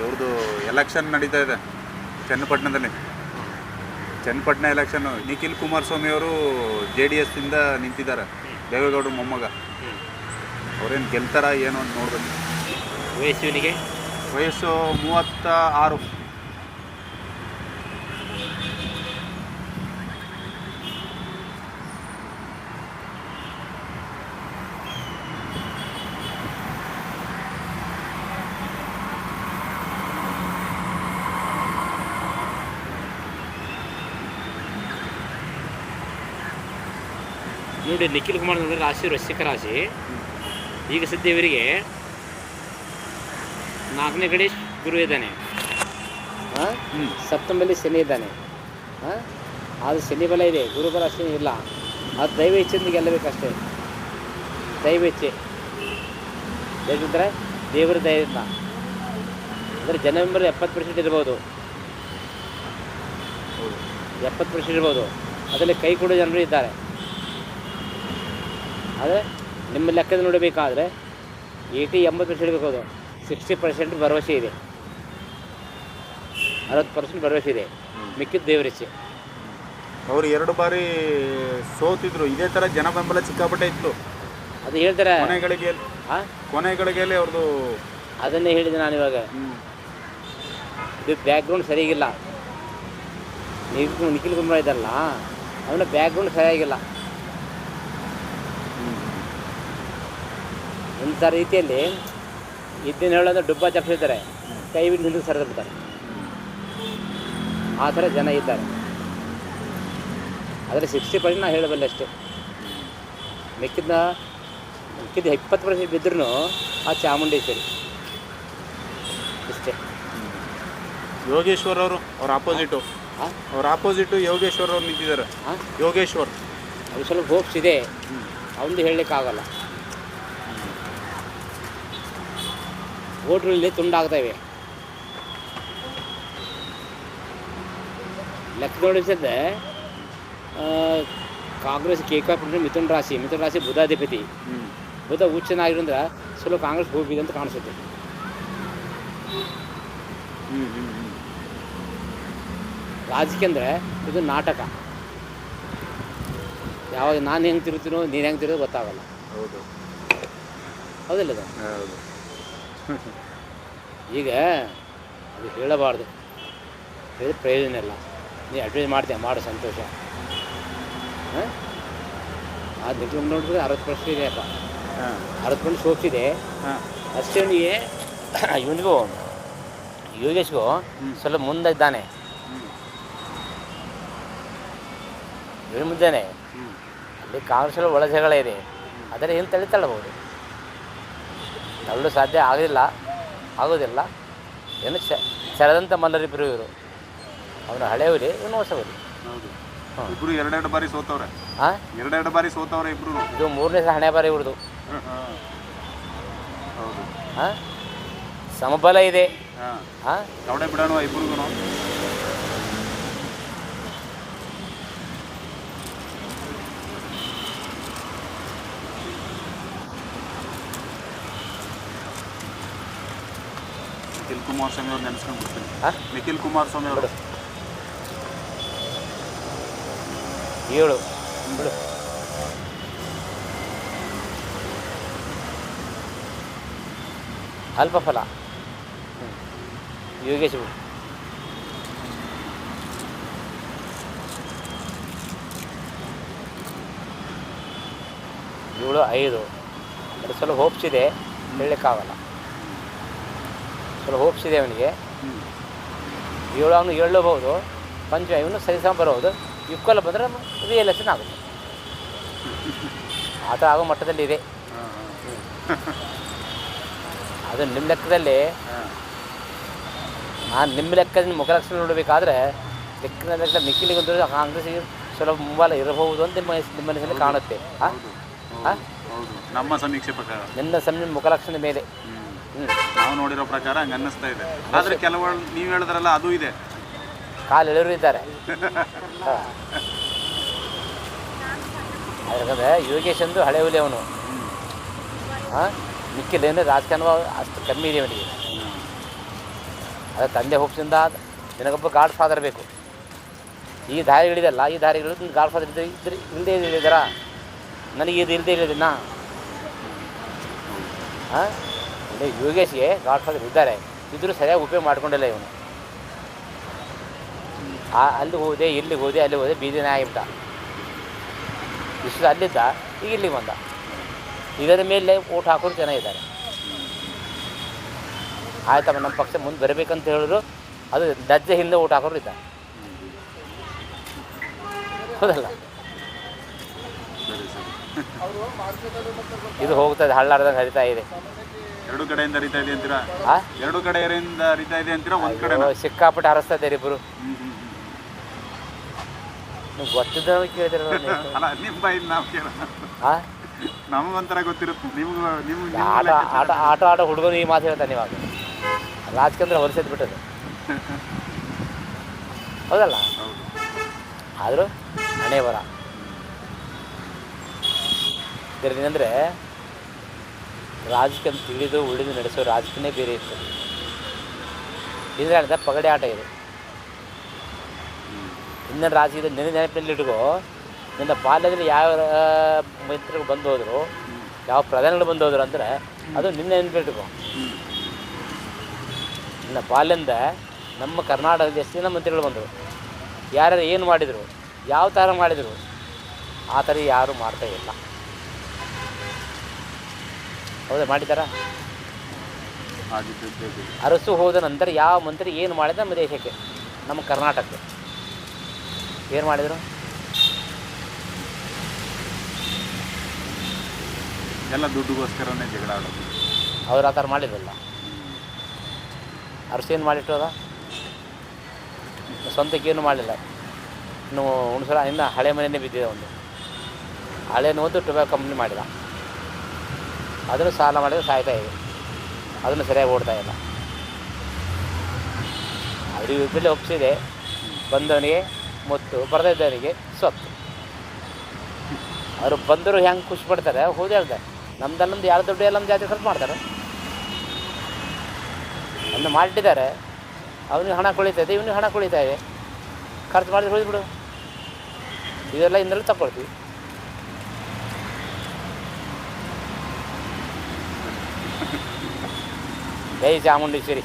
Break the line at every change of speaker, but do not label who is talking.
ಇವ್ರದ್ದು ಎಲೆಕ್ಷನ್ ನಡೀತಾ ಇದೆ ಚನ್ನಪಟ್ಟಣದಲ್ಲಿ. ಚನ್ನಪಟ್ಟಣ ಎಲೆಕ್ಷನ್ನು ನಿಖಿಲ್ ಕುಮಾರಸ್ವಾಮಿ ಅವರು ಜೆ ಡಿ ಎಸ್ಸಿಂದ ನಿಂತಿದ್ದಾರೆ ದೇವೇಗೌಡರ ಮೊಮ್ಮಗ. ಅವ್ರೇನು ಗೆಲ್ತಾರ ಏನು ಅಂತ ನೋಡ್ಬೇಕು.
ವಯಸ್ಸಿನಿಗೆ
ವಯಸ್ಸು ಮೂವತ್ತ ಆರು
ನೋಡಿ ನಿಖಿಲ್ ಕುಮಾರ್ ಅಂದ್ರೆ ರಾಶಿ ವೃಶ್ಚಿಕ ರಾಶಿ. ಈಗ ಸದ್ಯ ಇವರಿಗೆ ನಾಲ್ಕನೇ ಗಣೇಶ್ ಗುರು ಇದ್ದಾನೆ.
ಹಾ?
ಸಪ್ತಮಲ್ಲಿ ಶನಿ ಇದ್ದಾನೆ. ಹಾ? ಅದು ಶನಿ ಬಲ ಇದೆ ಗುರುಬಲ ಶನಿ ಇಲ್ಲ. ಅದು ದೈವ ಇಚ್ಛೆಯಿಂದ ಗೆಲ್ಲಬೇಕಷ್ಟೇ. ದೈವ ಇಚ್ಛೆ. ಯಾಕಂದರೆ ದೇವರ ದಯದಿಂದ ಅಂದರೆ ಜನ ಮೆಂಬರ್ ಎಪ್ಪತ್ತು ಪರ್ಸೆಂಟ್ ಇರ್ಬೋದು. ಎಪ್ಪತ್ತು ಪರ್ಸೆಂಟ್ ಇರ್ಬೋದು. ಅದರಲ್ಲಿ ಕೈ ಕೊಡೋ ಜನರು ಇದ್ದಾರೆ. ಆದರೆ ನಿಮ್ಮ ಲೆಕ್ಕದ ನೋಡಬೇಕಾದ್ರೆ ಏಯ್ಟಿ ಎಂಬತ್ತು ಪರ್ಸೆಂಟ್ ಇರಬೇಕು ಅದು. ಸಿಕ್ಸ್ಟಿ ಪರ್ಸೆಂಟ್ ಭರವಸೆ ಇದೆ. ಅರವತ್ತು ಪರ್ಸೆಂಟ್ ಭರವಸೆ ಇದೆ. ಮಿಕ್ಕಿದ ದೇವರಿಸಿ
ಅವರು ಎರಡು ಬಾರಿ ಸೋತಿದ್ರು. ಇದೇ ಥರ ಜನ ಬೆಂಬಲ ಸಿಕ್ಕಾಪಟ್ಟೆ ಇತ್ತು.
ಅದು ಹೇಳ್ತಾರೆ.
ಕೊನೆಗಳಿಗೆ ಅವ್ರದ್ದು
ಅದನ್ನೇ ಹೇಳಿದೆ ನಾನು ಇವಾಗ. ಇದು ಬ್ಯಾಕ್ಗ್ರೌಂಡ್ ಸರಿಯಾಗಿಲ್ಲ. ನಿಖಿಲ್ ನಿಖಿಲ್ ಕುಮಾರ್ ಇದ್ದಾರಲ್ಲ ಅವನ ಬ್ಯಾಕ್ಗ್ರೌಂಡ್ ಸರಿಯಾಗಿಲ್ಲ. ಇಂಥ ರೀತಿಯಲ್ಲಿ ಇದನ್ನ ಹೇಳೋದು ಡುಬ್ಬ ಚಪ್ಪಿರ್ತಾರೆ ಕೈ ಬಿಟ್ಟು ಹಿಂದಕ್ಕೆ ಸರಿದು ಬಿಡ್ತಾರೆ. ಆ ಥರ ಜನ ಇದ್ದಾರೆ. ಆದರೆ ಸಿಕ್ಸ್ಟಿ ಪರ್ಸೆಂಟ್ ನಾನು ಹೇಳಬಲ್ಲೆ ಅಷ್ಟೇ. ಮಿಕ್ಕಿದ್ದ ಮಿಕ್ಕಿದ ಇಪ್ಪತ್ತು ಪರ್ಸೆಂಟ್ ಬಿದ್ದರೂ ಆ ಚಾಮುಂಡೇಶ್ವರಿ. ಅಷ್ಟೇ.
ಯೋಗೇಶ್ವರ್ ಅವರು ಅವ್ರ ಆಪೋಸಿಟು ಅವ್ರ ಆಪೋಸಿಟು ಯೋಗೇಶ್ವರ್ ಅವ್ರು ನಿಂತಿದ್ದಾರೆ.
ಹಾಂ
ಯೋಗೇಶ್ವರ್.
ಅದು ಸ್ವಲ್ಪ ಹೋಪ್ಸ್ ಇದೆ. ಅವನು ಹೇಳಲಿಕ್ಕಾಗಲ್ಲ. ಓಟ್ರಲ್ಲಿ ಇಲ್ಲಿ ತುಂಡಾಗ್ತಾಯಿವೆ ಲೆಕ್ಕ ನೋಡಿಸಿದ್ರೆ ಕಾಂಗ್ರೆಸ್ ಕೆ ಪಟ್ಟಣ ಮಿಥುನ್ ರಾಶಿ ಮಿಥುನ್ ರಾಶಿ ಬುಧಾಧಿಪತಿ ಬುಧ ಉಚ್ಚನಾಗಿರೋದ್ರ ಸ್ವಲ್ಪ ಕಾಂಗ್ರೆಸ್ ಹೋಗಿದೆ ಅಂತ ಕಾಣಿಸುತ್ತೆ. ರಾಜಕೀಯ ಅಂದರೆ ಇದು ನಾಟಕ. ಯಾವಾಗ ನಾನು ಹೆಂಗೆ ತಿರುತ್ತೀನೋ ನೀನು ಹೆಂಗೆ ತಿರೋದು ಗೊತ್ತಾಗಲ್ಲ.
ಹೌದು.
ಹೌದಿಲ್ಲ ಅದು?
ಹೌದು.
ಈಗ ಅದು ಹೇಳಬಾರ್ದು. ಹೇಳಿದ್ರೆ ಪ್ರಯೋಜನ ಇಲ್ಲ. ನೀ ಅಡ್ವೈಸ್ ಮಾಡ್ತೀಯ? ಮಾಡು ಸಂತೋಷ. ಹಾಂ? ಅದು ನಿಜ ನೋಡಿದ್ರೆ ಅರವತ್ತು ಪರ್ಸೆಂಟ್ ಇದೆಯಪ್ಪ ಅರವತ್ತು ಪರ್ಸೆಂಟ್
ಸೋಕ್ಸಿದೆ
ಅಷ್ಟೇ ಅವನಿಗೆ ಇವನಿಗೂ ಯೋಗೇಶ್ಗೂ. ಸ್ವಲ್ಪ ಮುಂದೆ ಇದ್ದಾನೆ ಇವನು ಮುಂದೆ
ಹ್ಞೂ
ಅಲ್ಲಿ ಕಾಂಗ್ರೆಸ್ ಒಳ ಜಗಳ ಇದೆ. ಆದರೆ ಏನು ತಳ್ಳಿ ತಳ್ಳಬಹುದು ತಳ್ಳಲು ಸಾಧ್ಯ ಆಗಲಿಲ್ಲ ಆಗೋದಿಲ್ಲ. ಏನು ಸೆಳೆದಂಥ ಮಲ್ಲರಿಬ್ಬರು ಇವರು ಅವನು ಹಳೆಯವ್ರಿ ಇವನು ಹೊಸವರಿ.
ಇಬ್ರು ಎರಡೆರಡು ಬಾರಿ ಸೋತವ್ರೆ.
ಹಾಂ
ಎರಡೆರಡು ಬಾರಿ ಸೋತವ್ರೆ ಇಬ್ರು.
ಇದು ಮೂರನೇ ಸಹ ಹಣೆ ಬಾರಿ ಇವ್ರದು.
ಹೌದು.
ಹಾಂ ಸಮಬಲ ಇದೆ.
ಹಾಂ. ಬಿಡೋಣ ಇಬ್ರಿಗೂ ಕುಮಾರಸ್ವಾಮಿ ಅವ್ರು ನೆನೆಸ್ಕೊಂಡು ಬಿಡ್ತೀನಿ. ನಿಖಿಲ್ ಕುಮಾರಸ್ವಾಮಿ ಅವರು.
ಏಳು. ಬಿಡು. ಅಲ್ಪ ಫಲ. ಯೋಗೇಶ್ ಬಿಡು. ಏಳು ಐದು. ಅದು ಸ್ವಲ್ಪ ಹೋಪ್ಸ್ ಇದೆ. ಹೇಳಲಿಕ್ಕಾಗಲ್ಲ ಸ್ವಲ್ಪ ಹೋಪ್ಸ್ ಇದೆ ಅವನಿಗೆ. ಏಳು ಅವನು ಹೇಳಬಹುದು ಪಂಚ ಇವನು ಸರಿಸಮ ಬರಬಹುದು ಇಕ್ವಲ್ ಬಂದರೆ ರಿ ಎಲೆಕ್ಷನ್ ಆಗುತ್ತೆ. ಆ ಥರ ಆಗೋ ಮಟ್ಟದಲ್ಲಿ ಇದೆ. ಅದು ನಿಮ್ಮ ಲೆಕ್ಕದಲ್ಲಿ. ನಾನು ನಿಮ್ಮ ಲೆಕ್ಕದಿಂದ ಮುಖಲಕ್ಷಣ ನೋಡಬೇಕಾದ್ರೆ ಲೆಕ್ಕದ ಲೆಕ್ಕ ನಿಖಿಲಿಗೊಂದು ಕಾಂಗ್ರೆಸ್ಸಿಗೆ ಸ್ವಲ್ಪ ಮುಂಬಲ ಇರಬಹುದು ಅಂತ ನಿಮ್ಮ ನಿಮ್ಮ ಮನಸ್ಸಲ್ಲಿ ಕಾಣುತ್ತೆ. ಹಾಂ
ನಮ್ಮ ಸಮೀಕ್ಷೆ ಪ್ರಕಾರ.
ನನ್ನ ಸಮಯ ಮುಖಲಕ್ಷಣದ ಮೇಲೆ.
ನಾವು ನೋಡಿರೋ ಪ್ರಕಾರ ಹಂಗೆ ಅನ್ನಿಸ್ತಾ ಇದೆ. ಆದರೆ ಕೆಲವೊಂದು ನೀವು ಹೇಳಿದ್ರಲ್ಲ ಅದು ಇದೆ.
ಕಾಲು ಎಳೆಯರು ಇದ್ದಾರೆ. ಯಾಕಂದರೆ ಯೋಗೇಶ್ ಅಂದು ಹಳೆ ಹುಲಿ ಅವನು. ಹಾಂ? ಮಿಕ್ಕಿಲ್ಲ ಏನು ರಾಜಕಾರಣ ಅಷ್ಟು ಕಮ್ಮಿ ಇದೆ ಅವನಿಗೆ. ಅದೇ ತಂದೆ ಹುಪ್ಸಿಂದ ನಿನಗೊಬ್ಬ ಗಾಡ್ ಫಾದರ್ ಬೇಕು. ಈ ದಾರಿಗಳಿದೆಲ್ಲ, ಈ ದಾರಿಗಳು ಗಾಡ್ ಫಾದರ್ ಇದ್ದರೆ ಇದ್ರೆ ಇಲ್ಲದೆ ಇದ್ದಾರ? ನನಗೆ ಇದು ಇಲ್ಲದೆ ಇರೋದಿನ್ನ? ಹಾಂ? ಅಂದರೆ ಯೋಗೇಶ್ಗೆ ಗಾಡ್ ಫಾದರ್ ಇದ್ದಾರೆ. ಇದ್ರೂ ಸರಿಯಾಗಿ ಉಪಯೋಗ ಮಾಡ್ಕೊಂಡಿಲ್ಲ ಇವನು. ಆ, ಅಲ್ಲಿ ಹೋದೆ, ಇಲ್ಲಿ ಹೋದೆ, ಅಲ್ಲಿ ಹೋದೆ, ಬೀದಿನ ಆಗಿಬಿಟ್ಟ. ಇಷ್ಟು ಅಲ್ಲಿದ್ದ, ಈಗ ಇಲ್ಲಿಗೆ ಬಂದ. ಇದರ ಮೇಲೆ ಓಟ್ ಹಾಕೋರು ಜನ ಇದ್ದಾರೆ. ಆಯ್ತಮ್ಮ ನಮ್ಮ ಪಕ್ಷ ಮುಂದೆ ಬರಬೇಕಂತ ಹೇಳಿದ್ರು. ಅದು ದಜ್ಜೆ ಹಿಂದೆ ಓಟ್ ಹಾಕೋರು ಇದ್ದಾರೆ. ಹೌದಲ್ಲ?
ಸರಿ ಸರಿ
ಇದು ಹೋಗ್ತದೆ ಹಳ್ಳಾಡ್ದಂಗೆ ಹರಿತಾ ಇದೆ.
ಎರಡು ಕಡೆಯಿಂದ ಹರಿತಾ ಇದೆ ಅಂತೀರಾ?
ಆ?
ಎರಡು ಕಡೆಯಿಂದ ಹರಿತಾ ಇದೆ ಅಂತೀರಾ ಒಂದ್ ಕಡೆ
ಸಿಕ್ಕಾಪಟ್ಟೆ ಹರಿಸ್ತಾ ಇದ್ದಾರೆ ಇಬ್ಬರು ನೀವು ಗೊತ್ತಿದ್ದ ಕೇಳಿದಿರಲ್ಲ ನೀವು.
ಅಲ್ಲ ನಿಮ್ಮ ಬಾಯಿಂದ ನಾವು ಕೇಳೋಣ.
ಆ?
ನಮಗೊಂಥರ ಗೊತ್ತಿರುತ್ತೆ ನಿಮ್ಗೆ ನಿಮ್ಗೆ
ಆಟ ಆಟ ಆಟ ಆಡೋ ಹುಡುಗರು ಈ ಮಾತು ಹೇಳ್ತಾನೆ ಇವಾಗ ರಾಜಕೀಯ ಹೊರಸೆದ್ ಬಿಟ್ಟದು ಹೌದಲ್ಲ?
ಹೌದು.
ಆದರೂ ಹಣೆ ಬರ ಇದರಿಂದಂದರೆ ರಾಜಕೀಯ ತಿಳಿದು ಉಳಿದು ನಡೆಸೋ ರಾಜಕೀಯನೇ ಬೇರೆ ಇತ್ತು. ಇದರ ಪಗಡೆ ಆಟ ಇದು. ಹಿಂದಿನ ರಾಜಕೀಯದ ನೆನೆ ನೆನಪಿನಲ್ಲಿ ಇಟ್ಕೋ, ನಿನ್ನ ಬಾಲ್ಯದಲ್ಲಿ ಯಾವ ಮೈತ್ರಿಗಳು ಮಂತ್ರಿಗಳು ಬಂದು ಹೋದರು, ಯಾವ ಪ್ರಧಾನಿಗಳು ಬಂದು ಹೋದರು ಅಂದರೆ, ಅದು ನಿನ್ನ ನೆನಪಿಟ್ಕೋ ನಿನ್ನ ಬಾಲ್ಯದಿಂದ ನಮ್ಮ ಕರ್ನಾಟಕದ ಎಷ್ಟು ಜನ ಮಂತ್ರಿಗಳು ಬಂದರು. ಯಾರ್ಯಾರು ಏನು ಮಾಡಿದರು, ಯಾವ ಥರ ಮಾಡಿದರು, ಆ ಥರ ಯಾರೂ ಮಾಡ್ತಾ ಇಲ್ಲ. ಹೌದಾ ಮಾಡಿದ್ದಾರಾ?
ಇದ್ದದ್ದು.
ಅರಸು ಹೋದ ನಂತರ ಯಾವ ಮಂತ್ರಿ ಏನು ಮಾಡಿದ ನಮ್ಮ ದೇಶಕ್ಕೆ ನಮ್ಮ ಕರ್ನಾಟಕಕ್ಕೆ? ಏನು ಮಾಡಿದರು?
ಎಲ್ಲ ದುಡ್ಡುಗೋಸ್ಕರನೇ ಜಗಳ ಆಡೋದು.
ಅವ್ರು ಆ ಥರ ಮಾಡಿದ್ರಲ್ಲ ಅರಸು ಏನು ಮಾಡಿಟ್ಟೋದ ಸ್ವಂತಕ್ಕೆ ಏನು ಮಾಡಲಿಲ್ಲ. ಇನ್ನು ಹುಣಸರ ಇನ್ನು ಹಳೆ ಮನೆಯೇ ಬಿದ್ದಿದೆ ಒಂದು. ಹಳೆ ನೋದು ಟೊಬ್ಯಾಕೋ ಕಂಪ್ನಿ ಮಾಡಿದ. ಅದನ್ನು ಸಾಲ ಮಾಡಿದ್ರೆ ಸಾಯ್ತಾ ಇದೆ. ಅದನ್ನು ಸರಿಯಾಗಿ ಓಡ್ತಾ ಇಲ್ಲ. ಅದು ಇಬ್ಬರಲ್ಲಿ ಒಪ್ಪಿಸಿದೆ ಬಂದವನಿಗೆ ಮತ್ತು, ಬರದಿದ್ದವನಿಗೆ ಸ್ವತ್ತು ಅವರು ಬಂದರು ಹೆಂಗೆ ಖುಷಿ ಪಡ್ತಾರೆ, ಹೋದ ಹೇಳ್ತಾರೆ. ನಮ್ದಲ್ಲೊಂದು ಯಾರು ದುಡ್ಡು ಎಲ್ಲ ಜಾತಿ ಸ್ವಲ್ಪ ಮಾಡ್ತಾರೆ. ಒಂದು ಮಾಡಿದ್ದಾರೆ ಅವನಿಗೆ ಹಣ ಇದೆ, ಇವನಿಗೆ ಹಣ ಇದೆ. ಖರ್ಚು ಮಾಡಿದ್ರೆ ಹೋಗಿಬಿಡು ಇದೆಲ್ಲ ಇಂದಲೂ ತಗೊಳ್ತೀವಿ. ಜೈ ಚಾಮುಂಡೇಶ್ವರಿ